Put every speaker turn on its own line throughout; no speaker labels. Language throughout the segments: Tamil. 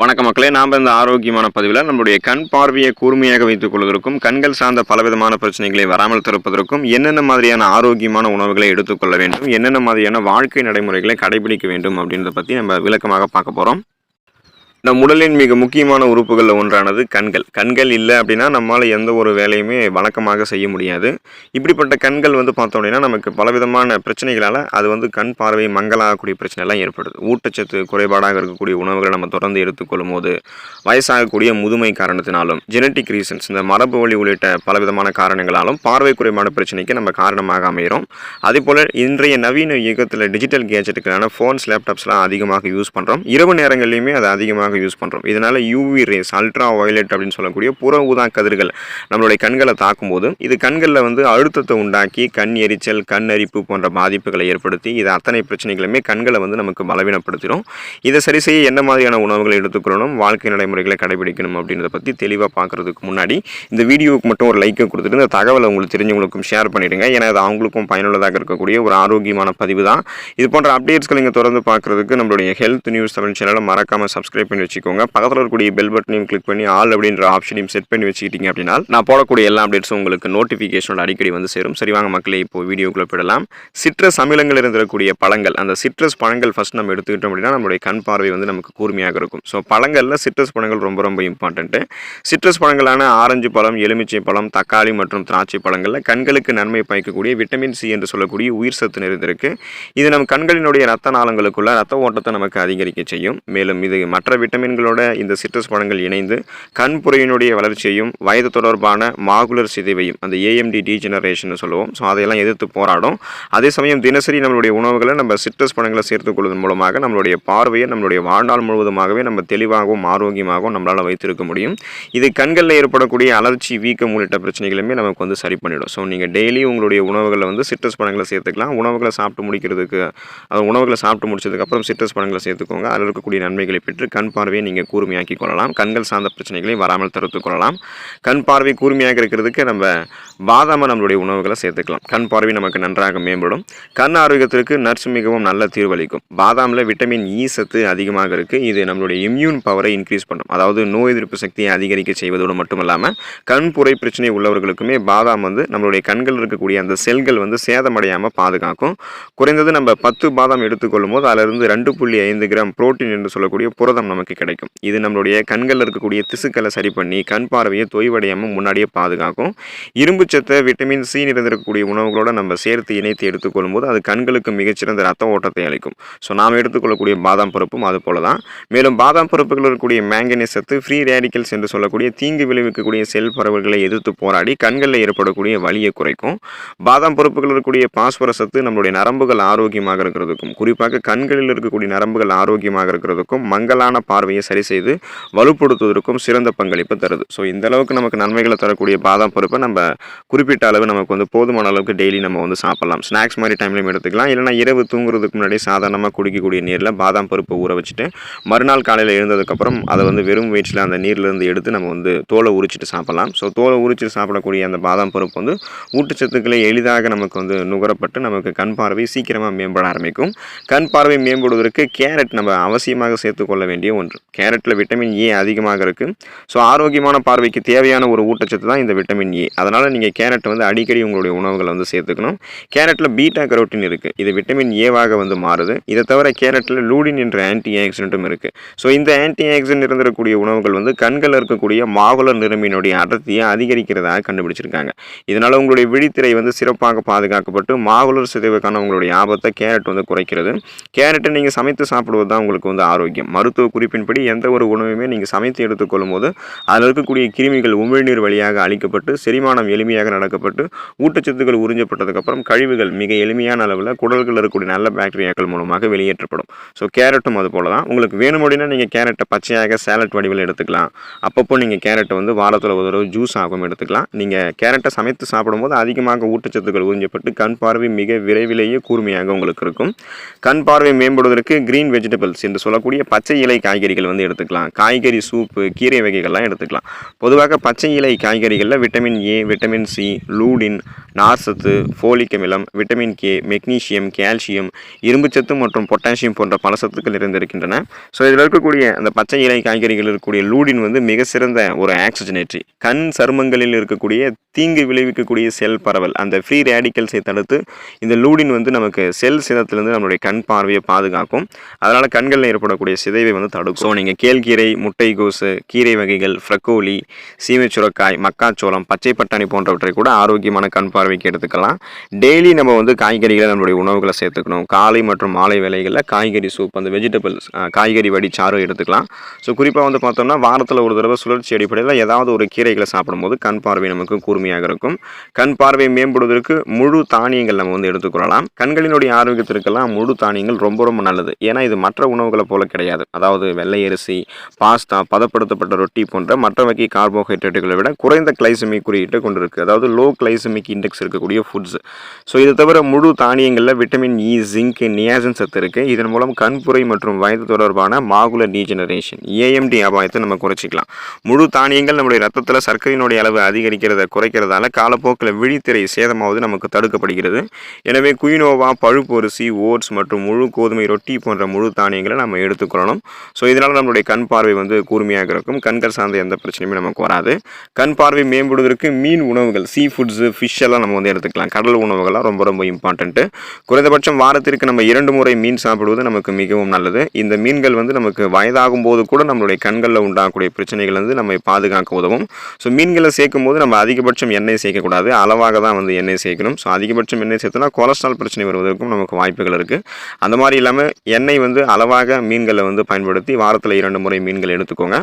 வணக்க மக்களே நாம் இந்த ஆரோக்கியமான பதிவில் நம்மளுடைய கண் பார்வையை கூர்மையாக வைத்துக் கொள்வதற்கும் கண்கள் சார்ந்த பலவிதமான பிரச்சனைகளை வராமல் தடுப்பதற்கும் என்னென்ன மாதிரியான ஆரோக்கியமான உணவுகளை எடுத்துக்கொள்ள வேண்டும் என்னென்ன மாதிரியான வாழ்க்கை நடைமுறைகளை கடைபிடிக்க வேண்டும் அப்படின்றத பற்றி நம்ம விளக்கமாக பார்க்க போகிறோம் நம் உடலின் மிக முக்கியமான உறுப்புகளில் ஒன்றானது கண்கள். கண்கள் இல்லை அப்படின்னா நம்மளால் எந்த ஒரு வேலையுமே வழக்கமாக செய்ய முடியாது. இப்படிப்பட்ட கண்கள் வந்து பார்த்தோம் அப்படின்னா நமக்கு பலவிதமான பிரச்சனைகளால் அது வந்து கண் பார்வை மங்கலாகக்கூடிய பிரச்சனைலாம் ஏற்படுது. ஊட்டச்சத்து குறைபாடாக இருக்கக்கூடிய உணவுகளை நம்ம தொடர்ந்து எடுத்துக்கொள்ளும் போது வயசாகக்கூடிய முதுமை காரணத்தினாலும் ஜெனட்டிக் ரீசன்ஸ் இந்த மரபு வழி உள்ளிட்ட பலவிதமான காரணங்களாலும் பார்வை குறைபாடு பிரச்சனைக்கு நம்ம காரணமாக அமைகிறோம். அதே போல் இன்றைய நவீன யுகத்தில் டிஜிட்டல் கேஜெட்டுகளான ஃபோன்ஸ் லேப்டாப்ஸ்லாம் அதிகமாக யூஸ் பண்ணுறோம் இரவு நேரங்கள்லையுமே அது அதிகமாக யூஸ் பண்ணுறோம் இதனால் யூவி ரேஸ் அல்ட்ரா வயலட் அப்படின்னு சொல்லக்கூடிய புற ஊதா கதிர்கள் நம்மளுடைய கண்களை தாக்கும்போது இது கண்களில் வந்து அழுத்தத்தை உண்டாக்கி கண் எரிச்சல் கண் அரிப்பு போன்ற பாதிப்புகளை ஏற்படுத்தி இது அத்தனை பிரச்சனைகளுமே கண்களை வந்து நமக்கு பலவீனப்படுத்திடும். இதை சரி செய்ய என்ன மாதிரியான உணவுகளை எடுத்துக்கொள்ளணும் வாழ்க்கை நடைமுறைகளை கடைபிடிக்கணும் அப்படின்றத பற்றி தெளிவாக பார்க்குறதுக்கு முன்னாடி இந்த வீடியோவுக்கு மட்டும் ஒரு லைக்கை கொடுத்துட்டு இந்த தகவலை உங்களுக்கு தெரிஞ்சவங்களுக்கும் ஷேர் பண்ணிடுங்க. ஏன்னா அது அவங்களுக்கும் பயனுள்ளதாக இருக்கக்கூடிய ஒரு ஆரோக்கியமான பதிவு தான். இது போன்ற அப்டேட்ஸ்களை நீங்கள் தொடர்ந்து பார்க்குறதுக்கு நம்மளுடைய ஹெல்த் நியூஸ் தமிழ் சேனலை மறக்காமல் சப்ஸ்கிரைப் பண்ணி வச்சுக்கோங்க. பக்கத்தில் இருக்கக்கூடிய பெல் பட்டனையும் கிளிக் பண்ணி ஆல் அப்படின்ற ஆப்ஷனையும் செட் பண்ணி வச்சுக்கிட்டீங்க அப்படின்னா நான் போடக்கூடிய எல்லா அப்டேட்ஸும் உங்களுக்கு நோட்டிஃபிகேஷனோட அடிக்கடி வந்து சேரும். சரி வாங்க மக்களே இப்போ வீடியோக்குள்ளே போயிடலாம். சிட்ரஸ் அமிலங்கள் இருந்திருக்கக்கூடிய பழங்கள் அந்த சிட்ரஸ் பழங்கள் ஃபஸ்ட் நம்ம எடுத்துக்கிட்டோம் அப்படின்னா நம்மளுடைய கண் பார்வை வந்து நமக்கு கூர்மையாக இருக்கும். ஸோ பழங்களில் சிட்ரஸ் பழங்கள் ரொம்ப ரொம்ப இம்பார்ட்டன்ட்டு சிட்ரஸ் பழங்களான ஆரஞ்சு பழம் எலுமிச்சை பழம் தக்காளி மற்றும் திராட்சை பழங்களில் கண்களுக்கு நன்மை பயக்கக்கூடிய விட்டமின் சி என்று சொல்லக்கூடிய உயிர் சத்து நிறைந்திருக்கு. இது நம் கண்களினுடைய ரத்த நாளங்களுக்குள்ள ரத்த ஓட்டத்தை நமக்கு அதிகரிக்க செய்யும். மேலும் இது மற்ற விட்டமின்களோட இந்த சிட்ரஸ் பழங்கள் இணைந்து கண் புரையினுடைய வளர்ச்சியையும் வயது தொடர்பான மாகுலர் சிதைவையும் அந்த ஏஎம்டி டீஜெனரேஷன் சொல்லுவோம். ஸோ அதையெல்லாம் எதிர்த்து போராடும். அதே சமயம் தினசரி நம்மளுடைய உணவுகளை நம்ம சிட்ரஸ் பழங்களை சேர்த்துக் கொள்வதன் மூலமாக நம்மளுடைய பார்வையை நம்மளுடைய வாழ்நாள் முழுவதுமாகவே நம்ம தெளிவாகவும் ஆரோக்கியமாகவும் நம்மளால் வைத்திருக்க முடியும். இது கண்களில் ஏற்படக்கூடிய அலர்ச்சி வீக்கம் உள்ளிட்ட பிரச்சனைகளுமே நமக்கு வந்து சரி பண்ணிடும். ஸோ நீங்கள் டெய்லி உங்களுடைய உணவுகளில் வந்து சிட்ரஸ் பழங்களை சேர்த்துக்கலாம். உணவுகளை சாப்பிட்டு முடிக்கிறதுக்கு அது உணவுகளை சாப்பிட்டு முடிச்சதுக்கப்புறம் சிட்ரஸ் பழங்களை சேர்த்துக்கோங்க. அதில் இருக்கக்கூடிய நன்மைகளை பெற்று கண் பார்வையை நீங்கள் கூர்மையாக்கி கொள்ளலாம். கண்கள் சார்ந்த பிரச்சனைகளையும் வராமல் தடுத்துக் கொள்ளலாம். கண் பார்வை கூர்மையாக இருக்கிறதுக்கு நம்ம பாதாம நம்மளுடைய உணவுகளை சேர்த்துக்கலாம். கண் பார்வை நமக்கு நன்றாக மேம்படும். கண் ஆரோக்கியத்திற்கு நர்ஸ் மிகவும் நல்ல தீர்வளிக்கும் பாதாமில் விட்டமின் இ சத்து அதிகமாக இருக்குது இது நம்மளுடைய இம்யூன் பவரை இன்க்ரீஸ் பண்ணும். அதாவது நோய் எதிர்ப்பு சக்தியை அதிகரிக்க செய்வதோடு மட்டும் இல்லாமல் கண் புரை பிரச்சனை உள்ளவர்களுக்குமே பாதாம் வந்து நம்மளுடைய கண்கள் இருக்கக்கூடிய அந்த செல்கள் வந்து சேதமடையாமல் பாதுகாக்கும். குறைந்தது நம்ம பத்து பாதாம் எடுத்துக்கொள்ளும் போது அதிலிருந்து ரெண்டு புள்ளி ஐந்து கிராம் புரோட்டீன் என்று சொல்லக்கூடிய புரதம் நமக்கு கிடைக்கும். இது நம்மளுடைய கண்களில் இருக்கக்கூடிய திசுக்களை சரி பண்ணி கண் பார்வையை தொய்வடையாமல் முன்னாடியே பாதுகாக்கும். இரும்பு சத்தை விட்டமின் சி நிறைந்திருக்கக்கூடிய உணவுகளோட நம்ம சேர்த்து இணைத்து எடுத்துக்கொள்ளும் போது அது கண்களுக்கு மிகச்சிறந்த ரத்த ஓட்டத்தை அளிக்கும். ஸோ நாம் எடுத்துக்கொள்ளக்கூடிய பாதாம் பருப்பும் அது போல தான் மேலும் பாதாம் பருப்புகள் இருக்கக்கூடிய மேங்கனீஸ் சத்து ஃப்ரீ ரேடிக்கல்ஸ் என்று சொல்லக்கூடிய தீங்கு விளைவிக்கக்கூடிய செல் பரவல்களை எதிர்த்து போராடி கண்களில் ஏற்படக்கூடிய வலியை குறைக்கும். பாதாம் பருப்புகள் இருக்கக்கூடிய பாஸ்பரஸ் சத்து நம்மளுடைய நரம்புகள் ஆரோக்கியமாக இருக்கிறதுக்கும் குறிப்பாக கண்களில் இருக்கக்கூடிய நரம்புகள் ஆரோக்கியமாக இருக்கிறதுக்கும் மங்கலான பார்வையை சரி செய்து வலுப்படுத்துவதற்கும் சிறந்த பங்களிப்பு தருது. ஸோ இந்த அளவுக்கு நமக்கு நன்மைகளை தரக்கூடிய பாதாம் பருப்பை நம்ம குறிப்பிட்ட அளவு நமக்கு வந்து போதுமான அளவுக்கு டெய்லி நம்ம வந்து சாப்பிடலாம். ஸ்நாக்ஸ் மாதிரி டைம்லையும் எடுத்துக்கலாம். இல்லைனா இரவு தூங்குறதுக்கு முன்னாடி சாதாரணமாக குடிக்கக்கூடிய நீரில் பாதாம் பருப்பை ஊற வச்சுட்டு மறுநாள் காலையில் எழுந்ததுக்கப்புறம் அதை வந்து வெறும் வயிற்றில் அந்த நீர்லேருந்து எடுத்து நம்ம வந்து தோலை உரிச்சிட்டு சாப்பிடலாம். ஸோ தோலை உரிச்சிட்டு சாப்பிடக்கூடிய அந்த பாதாம் பருப்பு வந்து ஊட்டச்சத்துக்களை எளிதாக நமக்கு வந்து நுகரப்பட்டு நமக்கு கண் பார்வை சீக்கிரமாக மேம்பட ஆரம்பிக்கும். கண் பார்வை மேம்படுவதற்கு கேரட் நம்ம அவசியமாக சேர்த்துக்கொள்ள வேண்டிய ஒன்று. ஒன்று. கேரட்டில் விட்டமின் ஏ அதிகமாக இருக்குது ஸோ ஆரோக்கியமான பார்வைக்கு தேவையான ஒரு ஊட்டச்சத்து தான் இந்த விட்டமின் ஏ. அதனால் நீங்கள் கேரட் வந்து அடிக்கடி உங்களுடைய உணவுகளை வந்து சேர்த்துக்கணும். கேரட்டில் பீட்டா கரோட்டின் இருக்குது இது விட்டமின் ஏவாக வந்து மாறுது. இதை தவிர கேரட்டில் லூடின் என்ற ஆன்டி ஆக்சிடென்ட்டும் இருக்குது ஸோ இந்த ஆன்டி ஆக்சிடென்ட் இருந்திருக்கக்கூடிய உணவுகள் வந்து கண்களில் இருக்கக்கூடிய மாகுலர் நிறமினுடைய அடர்த்தியை அதிகரிக்கிறதாக கண்டுபிடிச்சிருக்காங்க. இதனால் உங்களுடைய விழித்திரை வந்து சிறப்பாக பாதுகாக்கப்பட்டு மாகுலர் சிதைவுக்கான உங்களுடைய ஆபத்தை கேரட் வந்து குறைக்கிறது. கேரட்டை நீங்கள் சமைத்து சாப்பிடுவது தான் உங்களுக்கு வந்து ஆரோக்கியம். மருத்துவ குறிப்பு குறிப்பின்படி எந்த ஒரு உணவுமே நீங்கள் சமைத்து எடுத்துக்கொள்ளும் போது அதில் இருக்கக்கூடிய கிருமிகள் உமிழ்நீர் வழியாக அழிக்கப்பட்டு செரிமானம் எளிமையாக நடக்கப்பட்டு ஊட்டச்சத்துக்கள் உறிஞ்சப்பட்டதுக்கப்புறம் கழிவுகள் மிக எளிமையான அளவில் குடல்களில் இருக்கக்கூடிய நல்ல பாக்டீரியாக்கள் மூலமாக வெளியேற்றப்படும். ஸோ கேரட்டும் அது போல தான் உங்களுக்கு வேணும் அப்படின்னா நீங்கள் கேரட்டை பச்சையாக சேலட் வடிவில் எடுத்துக்கலாம். அப்பப்போ நீங்கள் கேரட்டை வந்து வாரத்தில் ஒரு தடவை ஜூஸ் ஆகும் எடுத்துக்கலாம். நீங்கள் கேரட்டை சமைத்து சாப்பிடும்போது அதிகமாக ஊட்டச்சத்துக்கள் உறிஞ்சப்பட்டு கண் பார்வை மிக விரைவிலேயே கூர்மையாக உங்களுக்கு இருக்கும். கண் பார்வை மேம்படுவதற்கு கிரீன் வெஜிடபிள்ஸ் என்று சொல்லக்கூடிய பச்சை இலை காய்கறி காய்கறிகள் வந்து எடுத்துக்கலாம். காய்கறி சூப்பு கீரை வகைகள்லாம் எடுத்துக்கலாம். பொதுவாக பச்சை இலை காய்கறிகளில் vitamin A vitamin C lutein நார்சத்து folic அமிலம் விட்டமின் கே மெக்னீஷியம் கால்சியம் இரும்புச்சத்து மற்றும் பொட்டாசியம் போன்ற பல சத்துக்கள் இருந்திருக்கின்றன ஸோ இதில் இருக்கக்கூடிய அந்த பச்சை இலை காய்கறிகள் இருக்கக்கூடிய லூடின் வந்து மிக சிறந்த ஒரு ஆக்சிஜனேற்றி கண் சருமங்களில் இருக்கக்கூடிய தீங்கு விளைவிக்கக்கூடிய செல் பரவல் அந்த ஃப்ரீ ரேடிக்கல்ஸை தடுத்து இந்த லூடின் வந்து நமக்கு செல் சிதத்திலிருந்து நம்மளுடைய கண் பார்வையை பாதுகாக்கும். அதனால் கண்களில் ஏற்படக்கூடிய சிதைவை வந்து தடுக்கும். ஸோ நீங்கள் கேழ்கீரை முட்டைகோசு கீரை வகைகள் ஃப்ரக்கோலி சீமைச்சுரக்காய் மக்காச்சோளம் பச்சை பட்டாணி போன்றவற்றை கூட ஆரோக்கியமான கண் பார்வைக்கு எடுத்துக்கலாம் டெய்லி நம்ம வந்து காய்கறிகளை நம்மளுடைய உணவுகளை சேர்த்துக்கணும். காலை மற்றும் மாலை வேலைகளில் காய்கறி சூப் அந்த வெஜிடபிள்ஸ் காய்கறி வடி சாறு எடுத்துக்கலாம். ஸோ குறிப்பாக வந்து பார்த்தோம்னா வாரத்தில் ஒரு தடவை சுழற்சி அடிப்படையில் ஏதாவது ஒரு கீரைகளை சாப்பிடும்போது கண் பார்வை நமக்கு கூர்மையாக இருக்கும். கண் பார்வை மேம்படுவதற்கு முழு தானியங்கள் நம்ம வந்து எடுத்துக்கொள்ளலாம் கண்களினுடைய ஆரோக்கியத்திற்கெல்லாம் முழு தானியங்கள் ரொம்ப ரொம்ப நல்லது. ஏன்னா இது மற்ற உணவுகளை போல கிடையாது. அதாவது வெள்ளை அரிசி பாஸ்தா பதப்படுத்தப்பட்ட ரொட்டி போன்ற மற்ற வகை கார்போஹைட்ரேட்டுகளை விட குறைந்த கிளைசமிக் குறியீட்டை கொண்டிருக்கு. அதாவது லோ கிளைசமிக் இண்டெக்ஸ் இருக்கக்கூடிய ஃபுட்ஸ் ஸோ இதை தவிர முழு தானியங்களில் விட்டமின் இ ஜிங்க் நியாசன் சத்து இருக்குது இதன் மூலம் கண்புரை மற்றும் வயது தொடர்பான மாகுலர் டீஜெனரேஷன் ஏஎம்டி அபாயத்தை நம்ம குறைச்சிக்கலாம். முழு தானியங்கள் நம்முடைய ரத்தத்தில் சர்க்கரையினுடைய அளவு அதிகரிக்கிறத குறைக்கிறதால காலப்போக்கில் விழித்திரை சேதமாவது நமக்கு தடுக்கப்படுகிறது. எனவே குயினோவா பழுப்பொரிசி ஓட்ஸ் மற்றும் முழு கோதுமை ரொட்டி போன்ற முழு தானியங்களை நம்ம எடுத்துக்கொள்ளணும். ஸோ இதனால் நம்மளுடைய கண் பார்வை வந்து கூர்மையாக இருக்கும். கண்கள் சார்ந்த எந்த பிரச்சனையுமே நமக்கு வராது. கண் பார்வை மேம்படுவதற்கு மீன் உணவுகள் சீ ஃபுட்ஸு ஃபிஷ் எல்லாம் நம்ம வந்து எடுத்துக்கலாம். கடல் உணவுகள்லாம் ரொம்ப ரொம்ப இம்பார்ட்டண்ட்டு குறைந்தபட்சம் வாரத்திற்கு நம்ம இரண்டு முறை மீன் சாப்பிடுவது நமக்கு மிகவும் நல்லது. இந்த மீன்கள் வந்து நமக்கு வயதாகும் போது கூட நம்மளுடைய கண்களில் உண்டாகக்கூடிய பிரச்சனைகள் வந்து நம்மை பாதுகாக்க உதவும். ஸோ மீன்களை சேர்க்கும் போது நம்ம அதிகபட்சம் எண்ணெய் சேர்க்கக்கூடாது. அளவாக தான் வந்து எண்ணெய் சேர்க்கணும். ஸோ அதிகபட்சம் எண்ணெய் சேர்த்தோன்னா கொலஸ்ட்ரால் பிரச்சனை வருவதற்கும் நமக்கு வாய்ப்புகள் இருக்குது அந்த மாதிரி இல்லாமல் எண்ணெய் வந்து அளவாக மீன்களை வந்து பயன்படுத்தி வாரத்தில் இரண்டு முறை மீன்கள் எடுத்துக்கோங்க.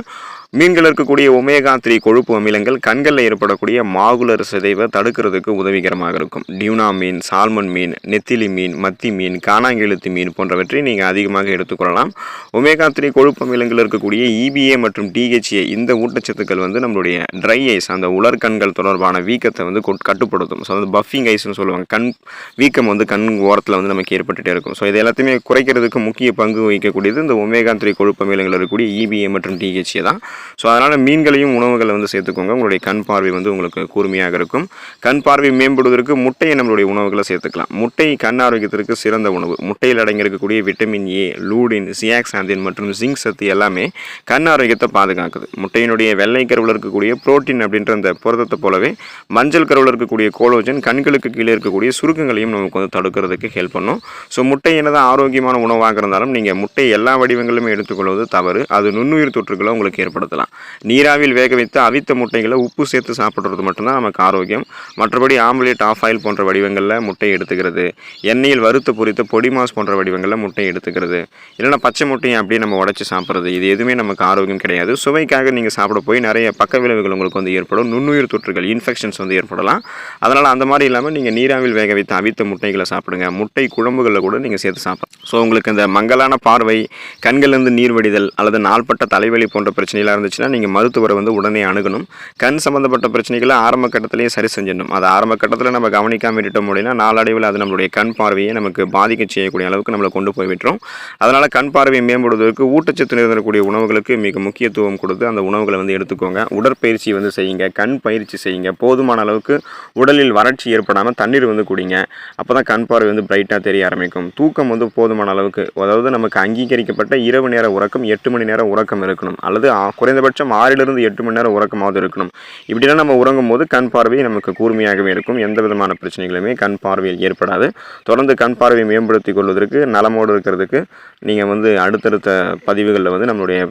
மீன்கள் இருக்கக்கூடிய ஒமேகா த்ரீ கொழுப்பு அமிலங்கள் கண்களில் ஏற்படக்கூடிய மாகுலர் சிதைவை தடுக்கிறதுக்கு உதவிகரமாக இருக்கும். டியூனா மீன் சால்மன் மீன் நெத்திலி மீன் மத்தி மீன் காணாங்கெழுத்து மீன் போன்றவற்றை நீங்கள் அதிகமாக எடுத்துக்கொள்ளலாம். ஒமேகா த்ரீ கொழுப்பு அமிலங்கள் இருக்கக்கூடிய இபிஏ மற்றும் டிஹெச்ஏ இந்த ஊட்டச்சத்துக்கள் வந்து நம்மளுடைய ட்ரை ஐஸ் அந்த உலர்கண்கள் தொடர்பான வீக்கத்தை வந்து கொட்- கட்டுப்படுத்தும். ஸோ அது பஃபிங் ஐஸ்னு சொல்லுவாங்க. கண் வீக்கம் வந்து கண் ஓரத்தில் வந்து நமக்கு ஏற்பட்டுட்டே இருக்கும். ஸோ இது எல்லாத்தையுமே குறைக்கிறதுக்கு முக்கிய பங்கு வகிக்கக்கூடியது இந்த ஒமேகா த்ரீ கொழுப்பு அமிலங்கள் இருக்கக்கூடிய இபிஏ மற்றும் டிஹெச்ஏ தான். ஸோ அதனால் மீன்களையும் உணவுகளை வந்து சேர்த்துக்கோங்க. உங்களுடைய கண் பார்வை வந்து உங்களுக்கு கூர்மையாக இருக்கும். கண் பார்வை மேம்படுவதற்கு முட்டையை நம்மளுடைய உணவுகளை சேர்த்துக்கலாம். முட்டை கண் ஆரோக்கியத்திற்கு சிறந்த உணவு. முட்டையில் அடங்கியிருக்கக்கூடிய விட்டமின் ஏ லூடின் சியாக்சாந்தின் மற்றும் ஜிங்க் சத்து எல்லாமே கண் ஆரோக்கியத்தை பாதுகாக்குது. முட்டையினுடைய வெள்ளை கருவில் இருக்கக்கூடிய புரோட்டீன் அப்படின்ற அந்த புரதத்தை போலவே மஞ்சள் கருவில் இருக்கக்கூடிய கோலோஜன் கண்களுக்கு கீழே இருக்கக்கூடிய சுருக்கங்களையும் நமக்கு வந்து தடுக்கிறதுக்கு ஹெல்ப் பண்ணும். ஸோ முட்டை என்னதான் ஆரோக்கியமான உணவாக இருந்தாலும் நீங்கள் முட்டை எல்லா வடிவங்களுமே எடுத்துக்கொள்வது தவறு. அது நுண்ணுயிர் தொற்றுகளை உங்களுக்கு ஏற்படும் பயன்படுத்தலாம் நீராவில் வேக வைத்து அவித்த முட்டைகளை உப்பு சேர்த்து சாப்பிட்றது மட்டும்தான் நமக்கு ஆரோக்கியம். மற்றபடி ஆம்லேட் ஆஃப் ஆயில் போன்ற வடிவங்களில் முட்டை எடுத்துக்கிறது. எண்ணெயில் வறுத்து பொறித்த பொடி மாஸ் போன்ற வடிவங்களில் முட்டை எடுத்துக்கிறது. இல்லைனா பச்சை முட்டையை அப்படியே நம்ம உடச்சி சாப்பிட்றது. இது எதுவுமே நமக்கு ஆரோக்கியம் கிடையாது. சுவைக்காக நீங்கள் சாப்பிட போய் நிறைய பக்க விளைவுகள் உங்களுக்கு வந்து ஏற்படும். நுண்ணுயிர் தொற்றுகள் இன்ஃபெக்ஷன்ஸ் வந்து ஏற்படலாம். அதனால் அந்த மாதிரி இல்லாமல் நீங்கள் நீராவில் வேக வைத்து அவித்த முட்டைகளை சாப்பிடுங்க. முட்டை குழம்புகளில் கூட நீங்கள் சேர்த்து சாப்பிடலாம். ஸோ உங்களுக்கு இந்த மங்கலான பார்வை கண்கள்லேருந்து நீர் வடிதல் அல்லது நாள்பட்ட தலைவலி போன்ற பிரச்சனைகளாக இருந்துச்சுன்னா நீங்கள் மருத்துவரை வந்து உடனே அணுகணும். கண் சம்மந்தப்பட்ட பிரச்சனைகளை ஆரம்ப கட்டத்திலேயே சரி செஞ்சிடணும். அது ஆரம்ப கட்டத்தில் நம்ம கவனிக்காம விட்டுட்டோம் அப்படின்னா நாளடைவில் அது நம்மளுடைய கண் பார்வையை நமக்கு பாதிக்க செய்யக்கூடிய அளவுக்கு நம்மளை கொண்டு போய் விட்டுரும். அதனால் கண் பார்வையை மேம்படுவதற்கு ஊட்டச்சத்து நிறைந்தக்கூடிய உணவுகளுக்கு மிக முக்கியத்துவம் கொடுத்து அந்த உணவுகளை வந்து எடுத்துக்கோங்க. உடற்பயிற்சி வந்து செய்யுங்க. கண் பயிற்சி செய்யுங்க. போதுமான அளவுக்கு உடலில் வறட்சி ஏற்படாமல் தண்ணீர் வந்து குடிங்க. அப்போ தான் கண் பார்வை வந்து பிரைட்டாக தெரிய ஆரம்பிக்கும். தூக்கம் வந்து போதுமான அளவுக்கு அதாவது நமக்கு அங்கீகரிக்கப்பட்ட இரவு நேர உறக்கம் எட்டு மணி நேரம் உறக்கம் இருக்கணும். அல்லது ஆ- குறைந்தபட்சம் ஆறிலிருந்து எட்டு மணி நேரம் உறக்கமாவது இருக்கணும். இப்படிலாம் நம்ம உறங்கும் போது கண் பார்வை நமக்கு கூர்மையாகவே இருக்கும். எந்த விதமான பிரச்சனைகளுமே கண் பார்வையில் ஏற்படாது. தொடர்ந்து கண் பார்வையை மேம்படுத்திக் கொள்வதற்கு நலமோடு இருக்கிறதுக்கு நீங்கள் வந்து அடுத்தடுத்த பதிவுகளில் வந்து நம்மளுடைய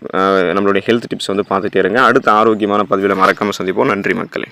நம்மளுடைய ஹெல்த் டிப்ஸ் வந்து பார்த்துட்டே இருங்க. அடுத்த ஆரோக்கியமான பதிவில் மறக்காமல் சந்திப்போம். நன்றி மக்களே.